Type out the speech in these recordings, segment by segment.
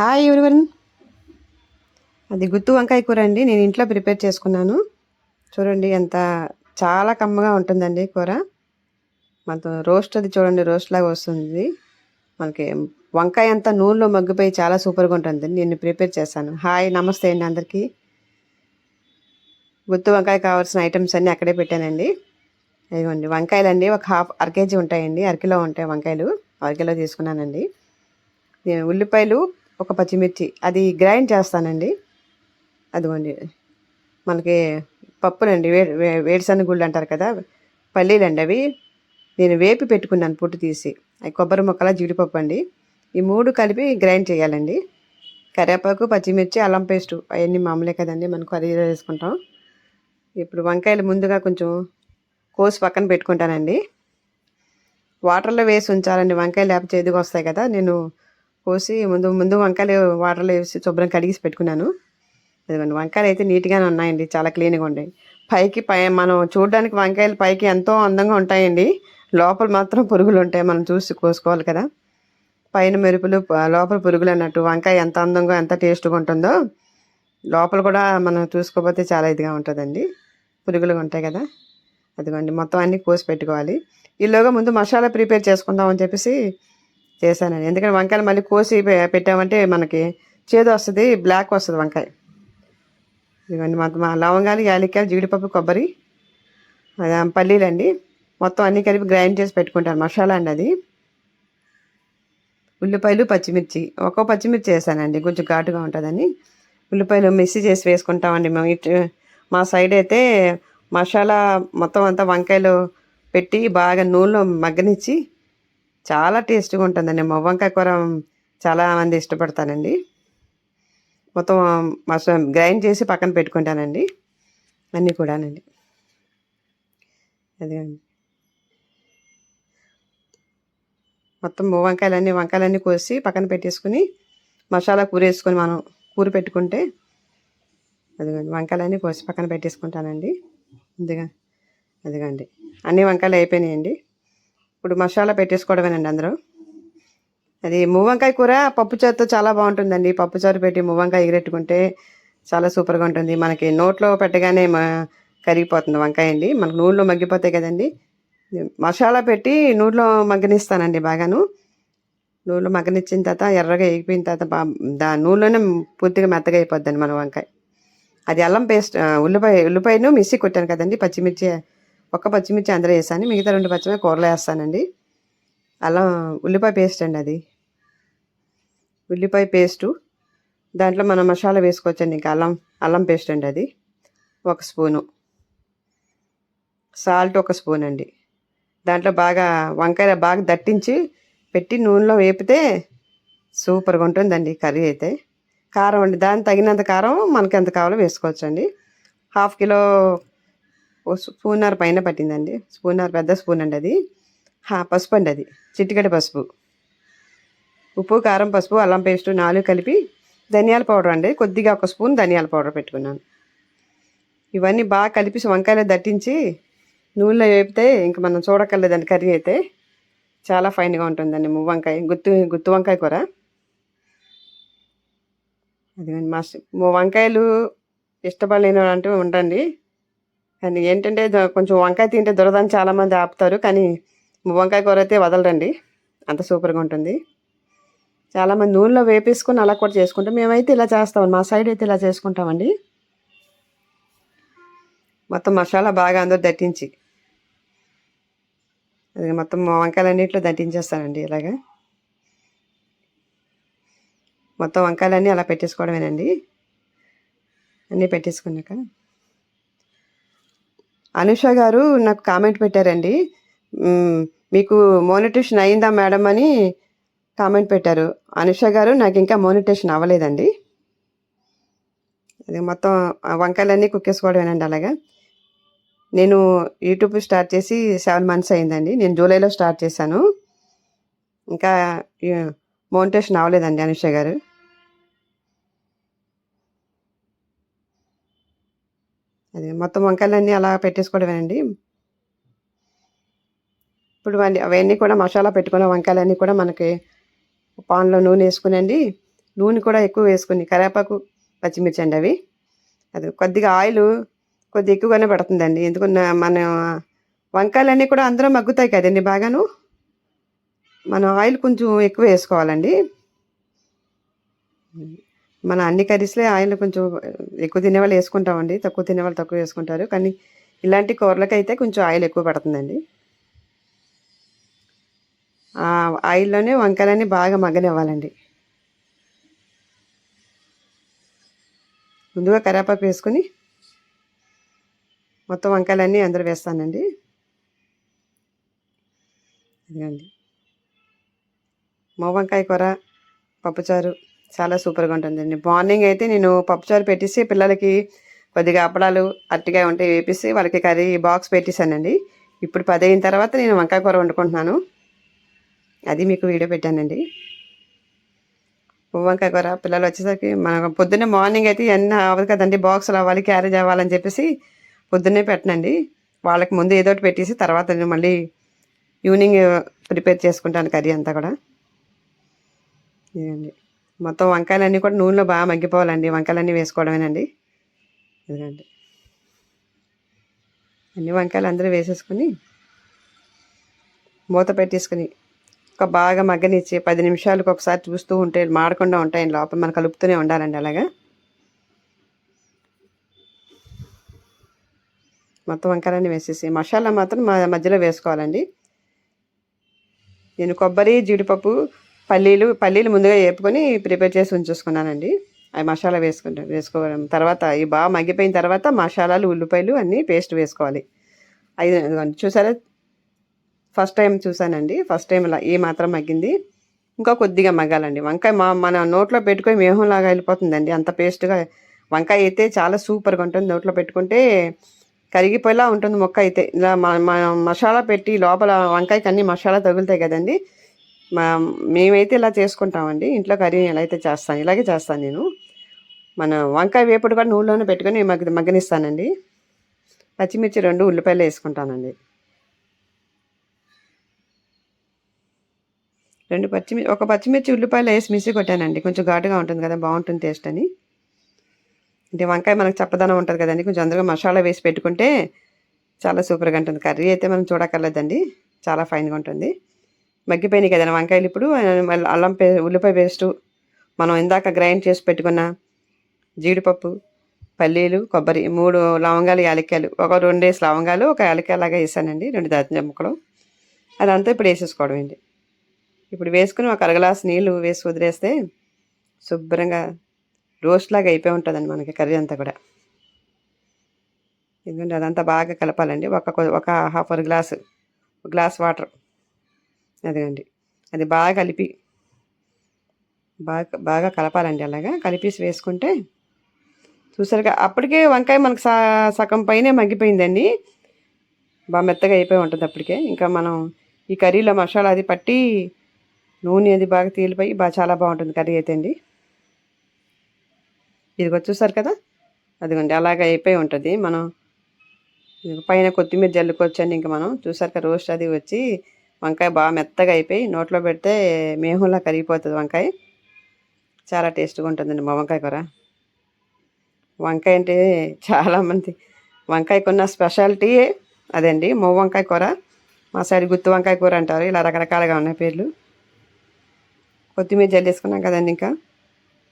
Hi everyone అది గుత్తు వంకాయ కూర అండి. నేను ఇంట్లో ప్రిపేర్ చేసుకున్నాను. చూడండి ఎంత చాలా కమ్మగా ఉంటుందండి కూర. మనతో రోస్ట్ అది చూడండి రోస్ట్ లాగా వస్తుంది. మనకి వంకాయ అంతా నూనెలో మగ్గిపోయి చాలా సూపర్గా ఉంటుంది నేను ప్రిపేర్ చేశాను. హాయ్ నమస్తే అండి అందరికీ. గుత్తు వంకాయ కావాల్సిన ఐటమ్స్ అన్నీ అక్కడే పెట్టానండి. ఇదిగోండి వంకాయలు అండి ఒక హాఫ్ అర కేజీ ఉంటాయండి. అరకిలో ఉంటాయి వంకాయలు. అరకిలో తీసుకున్నానండి. నేను ఉల్లిపాయలు ఒక పచ్చిమిర్చి. అది గ్రైండ్ చేస్తానండి. అదిగోండి. మనకి పప్పునండి వే వే- వేరుశనగ గుళ్ళు అంటారు కదా పల్లీలండి అవి. నేను వేపి పెట్టుకున్నాను పుట్టు తీసి. అవి కొబ్బరి మొక్కల జీడిపప్పు అండి. ఈ మూడు కలిపి గ్రైండ్ చేయాలండి. కరివేపాకు పచ్చిమిర్చి అల్లం పేస్టు అవన్నీ మామూలే కదండి మనం కర్రీలో వేసుకుంటాం. ఇప్పుడు వంకాయలు ముందుగా కొంచెం కోసి పక్కన పెట్టుకుంటానండి. వాటర్లో వేసి ఉంచాలండి. వంకాయలు లేకపోతే ఎదుగు వస్తాయి కదా నేను కోసి ముందు ముందు వంకాయలు వాటర్లో వేసి శుభ్రం కడిగేసి పెట్టుకున్నాను. ఇదిగోండి వంకాయలు అయితే నీట్గానే ఉన్నాయండి చాలా క్లీన్గా ఉన్నాయి పైకి పై మనం చూడడానికి వంకాయలు పైకి ఎంతో అందంగా ఉంటాయండి. లోపల మాత్రం పురుగులు ఉంటాయి మనం చూసి కోసుకోవాలి కదా. పైన మెరుపులు లోపల పురుగులు అన్నట్టు వంకాయ ఎంత అందంగా ఎంత టేస్ట్గా ఉంటుందో లోపల కూడా మనం చూసుకోకపోతే చాలా ఇదిగా ఉంటుందండి. పురుగులుగా ఉంటాయి కదా. అదిగోండి మొత్తం అన్నీ కోసి పెట్టుకోవాలి. ఈలోగా ముందు మసాలా ప్రిపేర్ చేసుకుందాం అని చెప్పేసి చేశానండి ఎందుకంటే వంకాయలు మళ్ళీ కోసి పె- పెట్టామంటే మనకి చేదు వస్తుంది బ్లాక్ వస్తుంది వంకాయ. ఇవన్నీ మొత్తం లవంగాలు యాలక్కాయలు జీడిపప్పు కొబ్బరి పల్లీలండి మొత్తం అన్నీ కలిపి గ్రైండ్ చేసి పెట్టుకుంటాను మసాలా అండి అది. ఉల్లిపాయలు పచ్చిమిర్చి. ఒక్కో పచ్చిమిర్చి వేసానండి కొంచెం ఘాటుగా ఉంటుందని. ఉల్లిపాయలు మిక్సీ చేసి వేసుకుంటామండి మేము. ఇటు మా సైడ్ అయితే మసాలా మొత్తం అంతా వంకాయలు పెట్టి బాగా నూనెలో మగ్గనిచ్చి చాలా టేస్ట్గా ఉంటుందండి. మా వంకాయ కూర చాలా మంది ఇష్టపడతానండి మొత్తం మసా గ్రైండ్ చేసి పక్కన పెట్టుకుంటానండి. అన్నీ కూడానండి. అదే మొత్తం వంకాయలన్నీ వంకాయలన్నీ కోసి పక్కన పెట్టేసుకుని మసాలా కూర వేసుకొని మనం కూర పెట్టుకుంటే అదిగోండి వంకాయలన్నీ కోసి పక్కన పెట్టేసుకుంటానండి. ఇదిగా అదిగండి అన్ని వంకాయలు అయిపోయినాయండి. ఇప్పుడు మసాలా పెట్టేసుకోవడమేనండి అందరూ. అది మువ్వంకాయ కూర పప్పుచారుతో చాలా బాగుంటుందండి. పప్పుచారు పెట్టి మువ్వంకాయ ఎగిరెట్టుకుంటే చాలా సూపర్గా ఉంటుంది. మనకి నోట్లో పెట్టగానే కరిగిపోతుంది వంకాయ అండి. మనకు నూనెలో మగ్గిపోతాయి కదండి. మసాలా పెట్టి నూనెలో మగ్గనిస్తానండి బాగాను. నూనెలో మగ్గనిచ్చిన తర్వాత ఎర్రగా ఎగిపోయిన తర్వాత బా దా నూనెలోనే పూర్తిగా మెత్తగా అయిపోద్దండి మన వంకాయ. అది అల్లం పేస్ట్ ఉల్లిపాయ ఉల్లిపాయను మిక్సీ కొట్టాను కదండి పచ్చిమిర్చి ఒక్క పచ్చిమిర్చి అందరూ వేసాను. మిగతా రెండు పచ్చిమిర్చి కూరలో వేస్తానండి. అల్లం ఉల్లిపాయ పేస్ట్ అండి అది. ఉల్లిపాయ పేస్టు. దాంట్లో మనం మసాలా వేసుకోవచ్చండి. ఇంకా అల్లం అల్లం పేస్ట్ అండి అది. ఒక స్పూను. సాల్ట్ ఒక స్పూన్ అండి. దాంట్లో బాగా వంకాయ బాగా దట్టించి పెట్టి నూనెలో వేపితే సూపర్గా ఉంటుందండి కర్రీ అయితే. కారం అండి. దానికి తగినంత కారం మనకి ఎంత కావాలో వేసుకోవచ్చండి. హాఫ్ కిలో ఓ స్పూన్నర పైన పట్టిందండి. స్పూనర్ పెద్ద స్పూన్ అండి అది. పసుపు అండి అది. చిట్టికడి పసుపు. ఉప్పు కారం పసుపు అల్లం పేస్ట్ నాలుగు కలిపి ధనియాల పౌడర్ అండి. కొద్దిగా ఒక స్పూన్ ధనియాల పౌడర్ పెట్టుకున్నాను. ఇవన్నీ బాగా కలిపి వంకాయలు దట్టించి నూనెలో వేపితే ఇంక మనం చూడక్కర్లేదండి కర్రీ అయితే. చాలా ఫైన్గా ఉంటుందండి మువ్వ వంకాయ గుత్తు గుత్తు వంకాయ కూర. అది మా వంకాయలు ఇష్టపడలేని అంటూ ఉండండి. కానీ ఏంటంటే కొంచెం వంకాయ తింటే దురదని చాలామంది ఆపుతారు కానీ వంకాయ కూర అయితే వదలరండి. అంత సూపర్గా ఉంటుంది. చాలామంది నూనెలో వేపేసుకొని అలా కూడా చేసుకుంటాం. మేమైతే ఇలా చేస్తాం మా సైడ్ అయితే ఇలా చేసుకుంటామండి. మొత్తం మసాలా బాగా అందరూ దట్టించి. అది మొత్తం వంకాయలన్నింటిలో దట్టించేస్తానండి ఇలాగా. మొత్తం వంకాయలన్నీ అలా పెట్టేసుకోవడమేనండి. అన్నీ పెట్టేసుకున్నాక. అనుష గారు నాకు కామెంట్ పెట్టారండి. మీకు మోనిటేషన్ అయిందా మేడం అని కామెంట్ పెట్టారు. అనుష గారు నాకు ఇంకా మోనిటేషన్ అవ్వలేదండి. అది మొత్తం వంకాయలన్నీ కుక్కేసుకోవడమేనండి అలాగా. నేను యూట్యూబ్ స్టార్ట్ చేసి సెవెన్ మంత్స్ అయిందండి. నేను జూలైలో స్టార్ట్ చేశాను. ఇంకా మోనిటేషన్ అవ్వలేదండి అనుష గారు. అది మొత్తం వంకాయలన్నీ అలా పెట్టేసుకోవడమేనండి. ఇప్పుడు అవన్నీ అవన్నీ కూడా మసాలా పెట్టుకున్న వంకాయలన్నీ కూడా మనకి పాన్లో నూనె వేసుకునండి. నూనె కూడా ఎక్కువ వేసుకుని కరేపాకు పచ్చిమిర్చి అండి అవి. అది కొద్దిగా ఆయిల్ కొద్దిగా ఎక్కువగానే పడుతుందండి. ఎందుకు మన వంకాయలన్నీ కూడా అందరూ మగ్గుతాయి కదండి బాగాను. మనం ఆయిల్ కొంచెం ఎక్కువ వేసుకోవాలండి. మన అన్ని కర్రీస్లో ఆయిల్ కొంచెం ఎక్కువ తినేవాళ్ళు వేసుకుంటామండి. తక్కువ తినేవాళ్ళు తక్కువ వేసుకుంటారు. కానీ ఇలాంటి కూరలకైతే కొంచెం ఆయిల్ ఎక్కువ పడుతుందండి. ఆ ఆయిల్లోనే వంకాయలన్నీ బాగా మగ్గనివ్వాలండి. ముందుగా కరివేపాకు వేసుకొని మొత్తం వంకాయలన్నీ అందరూ వేస్తానండి. ఇదిగండి. మా వంకాయ కూర పప్పుచారు. చాలా సూపర్గా ఉంటుందండి. మార్నింగ్ అయితే నేను పప్పుచారు పెట్టేసి పిల్లలకి కొద్దిగా అప్పడాలు అట్టిగా ఉంటే వేపిసి వాళ్ళకి కర్రీ బాక్స్ పెట్టేశానండి. ఇప్పుడు పది అయిన తర్వాత నేను వంకాయ కూర వండుకుంటున్నాను. అది మీకు వీడియో పెట్టానండి. పువ్వు వంకాయ కూర పిల్లలు వచ్చేసరికి మనం పొద్దున్నే మార్నింగ్ అయితే ఎన్న అవ్వదు కదండి బాక్సులు అవ్వాలి క్యారేజ్ అవ్వాలని చెప్పేసి పొద్దున్నే పెట్టనండి. వాళ్ళకి ముందు ఏదో ఒకటి పెట్టేసి తర్వాత నేను మళ్ళీ ఈవినింగ్ ప్రిపేర్ చేసుకుంటాను కర్రీ అంతా కూడా. ఇదండి. మొత్తం వంకాయలన్నీ కూడా నూనెలో బాగా మగ్గిపోవాలండి. వంకాయలన్నీ వేసుకోవడమేనండి. ఎందుకంటే అన్ని వంకాయలు అందరూ వేసేసుకొని మూత పెట్టేసుకుని ఒక బాగా మగ్గనిచ్చి పది నిమిషాలకు ఒకసారి చూస్తూ ఉంటే మాడకుండా ఉంటాయి లోపల మనం కలుపుతూనే ఉండాలండి అలాగా. మొత్తం వంకాయలన్నీ వేసేసి మసాలా మాత్రం మా మధ్యలో వేసుకోవాలండి. నేను కొబ్బరి జీడిపప్పు పల్లీలు పల్లీలు ముందుగా వేపుకొని ప్రిపేర్ చేసి ఉంచేసుకున్నానండి. అవి మసాలా వేసుకుంటాం వేసుకోవడం తర్వాత ఇవి బాగా మగ్గిపోయిన తర్వాత మసాలాలు ఉల్లిపాయలు అన్నీ పేస్ట్ వేసుకోవాలి. అవి చూసారా? ఫస్ట్ టైం చూసానండి. ఫస్ట్ టైం ఇలా ఏ మాత్రం మగ్గింది. ఇంకా కొద్దిగా మగ్గాలండి. వంకాయ మా మన నోట్లో పెట్టుకొని మేహంలాగా వెళ్ళిపోతుందండి. అంత పేస్ట్గా వంకాయ అయితే చాలా సూపర్గా ఉంటుంది. నోట్లో పెట్టుకుంటే కరిగిపోయేలా ఉంటుంది మొక్క అయితే. ఇలా మసాలా పెట్టి లోపల వంకాయకి అన్ని మసాలా తగులుతాయి కదండి. మా మేమైతే ఇలా చేసుకుంటామండి. ఇంట్లో కర్రీ ఎలా అయితే చేస్తాను ఇలాగే చేస్తాను నేను. మన వంకాయ వేపుడు కూడా నూనెలోనే పెట్టుకొని మగ్గ మగ్గనిస్తానండి. పచ్చిమిర్చి రెండు ఉల్లిపాయలు వేసుకుంటానండి. రెండు పచ్చిమిర్చి ఒక పచ్చిమిర్చి ఉల్లిపాయలు వేసి మిసి కొట్టానండి. కొంచెం ఘాటుగా ఉంటుంది కదా బాగుంటుంది టేస్ట్ అని. అంటే వంకాయ మనకు చప్పదనం ఉంటుంది కదండి కొంచెం అందరూ మసాలా వేసి పెట్టుకుంటే చాలా సూపర్గా ఉంటుంది. కర్రీ అయితే మనం చూడక్కర్లేదండి. చాలా ఫైన్గా ఉంటుంది. మగ్గిపోయినాయి కదా వంకాయలు ఇప్పుడు. మళ్ళీ అల్లం పే ఉల్లిపాయ పేస్టు మనం ఇందాక గ్రైండ్ చేసి పెట్టుకున్న జీడిపప్పు పల్లీలు కొబ్బరి మూడు లవంగాలు యాలక్కాయలు. ఒక రెండేసి లవంగాలు ఒక యాలక్కాయలాగా వేసానండి రెండు దాచిన ముక్కలు. అదంతా ఇప్పుడు వేసేసుకోవడం అండి. ఇప్పుడు వేసుకుని ఒక అరగలాస్ నీళ్ళు వేసి వదిలేస్తే శుభ్రంగా రోస్ట్ లాగా అయిపోయి ఉంటుందండి మనకి కర్రీ అంతా కూడా. ఎందుకంటే అదంతా బాగా కలపాలండి. ఒక ఒక హాఫ్ అర్ గ్లాసు గ్లాస్ వాటర్ అదిగండి. అది బాగా కలిపి బాగా బాగా కలపాలండి అలాగా. కలిపేసి వేసుకుంటే చూసారుగా అప్పటికే వంకాయ మనకు సగం పైనే మగ్గిపోయిందండి. బాగా మెత్తగా అయిపోయి ఉంటుంది అప్పటికే. ఇంకా మనం ఈ కర్రీలో మసాలా అది పట్టి నూనె అది బాగా తేలిపోయి బాగా చాలా బాగుంటుంది కర్రీ అయితే అండి. ఇదిగో చూసారు కదా? అదిగోండి అలాగ అయిపోయి ఉంటుంది. మనం పైన కొత్తిమీర జల్లుకొచ్చండి ఇంకా మనం. చూసారు కదా రోస్ట్ అది వచ్చి వంకాయ బాగా మెత్తగా అయిపోయి నోట్లో పెడితే మేహంలా కరిగిపోతుంది వంకాయ. చాలా టేస్ట్గా ఉంటుందండి మా వంకాయ కూర. వంకాయ అంటే చాలామంది వంకాయకున్న స్పెషాలిటీ అదండి మొవ్వ వంకాయ కూర. మా సైడ్ గుత్తి వంకాయ కూర అంటారు. ఇలా రకరకాలుగా ఉన్నాయి పేర్లు. కొత్తిమీర జల్లేసుకున్నాం కదండి ఇంకా.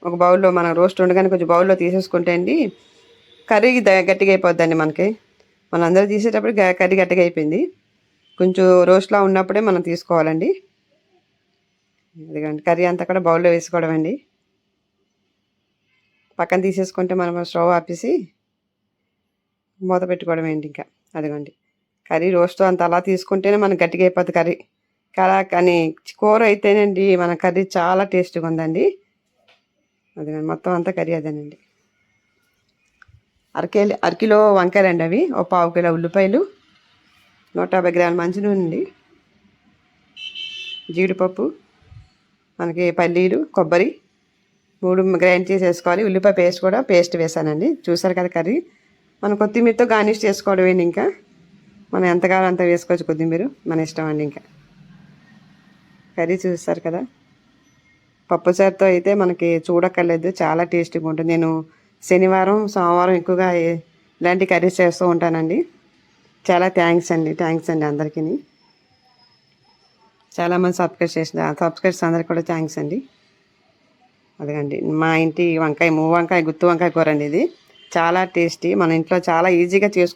ఒక బౌల్లో మనం రోస్ట్ ఉండగానే కొంచెం బౌల్లో తీసేసుకుంటే అండి కర్రీ గట్టిగా అయిపోద్దండి మనకి. మనం అందరూ తీసేటప్పుడు కర్రీ గట్టిగా అయిపోయింది. కొంచెం రోస్ట్లా ఉన్నప్పుడే మనం తీసుకోవాలండి. ఎందుకంటే కర్రీ అంతా కూడా బౌల్లో వేసుకోవడం అండి. పక్కన తీసేసుకుంటే మనం స్టవ్ ఆపేసి మూత పెట్టుకోవడం ఏంటి ఇంకా. అదిగోండి కర్రీ రోస్ట్ అంత అలా తీసుకుంటేనే మనకు గట్టిగా అయిపోతుంది కర్రీ. కరా కానీ కూర అయితేనండి మన కర్రీ చాలా టేస్ట్గా ఉందండి. అది మొత్తం అంతా కర్రీ అదేనండి. అరకేలు అరకిలో వంకాయలండి అవి ఒక పావు కిలో ఉల్లిపాయలు. నూట యాభై గ్రాముల మంచి నూనె జీడిపప్పు మనకి పల్లీలు కొబ్బరి మూడు గ్రైండ్ చేసి వేసుకోవాలి ఉల్లిపాయ పేస్ట్ కూడా పేస్ట్ వేసానండి. చూసారు కదా కర్రీ? మనం కొత్తిమీరతో గార్నిష్ చేసుకోవడం ఇంకా? మనం ఎంత కావాలో అంత వేసుకోవచ్చు కొత్తిమీర? మన ఇష్టం అండి ఇంకా. కర్రీ చూస్తారు కదా? పప్పుచారుతో అయితే మనకి చూడక్కర్లేదు. చాలా టేస్టీగా ఉంటుంది. నేను శనివారం సోమవారం ఎక్కువగా ఇలాంటి కర్రీస్ చేస్తూ ఉంటానండి. చాలా థ్యాంక్స్ అండి థ్యాంక్స్ అండి అందరికీ. చాలామంది సబ్స్క్రైబ్ చేసిన సబ్స్క్రైబ్స్ అందరికి కూడా థ్యాంక్స్ అండి. అదిగండి మా ఇంటి వంకాయ మూడు వంకాయ గుత్తి వంకాయ కూర అండి ఇది. చాలా టేస్టీ మన ఇంట్లో చాలా ఈజీగా చేసుకో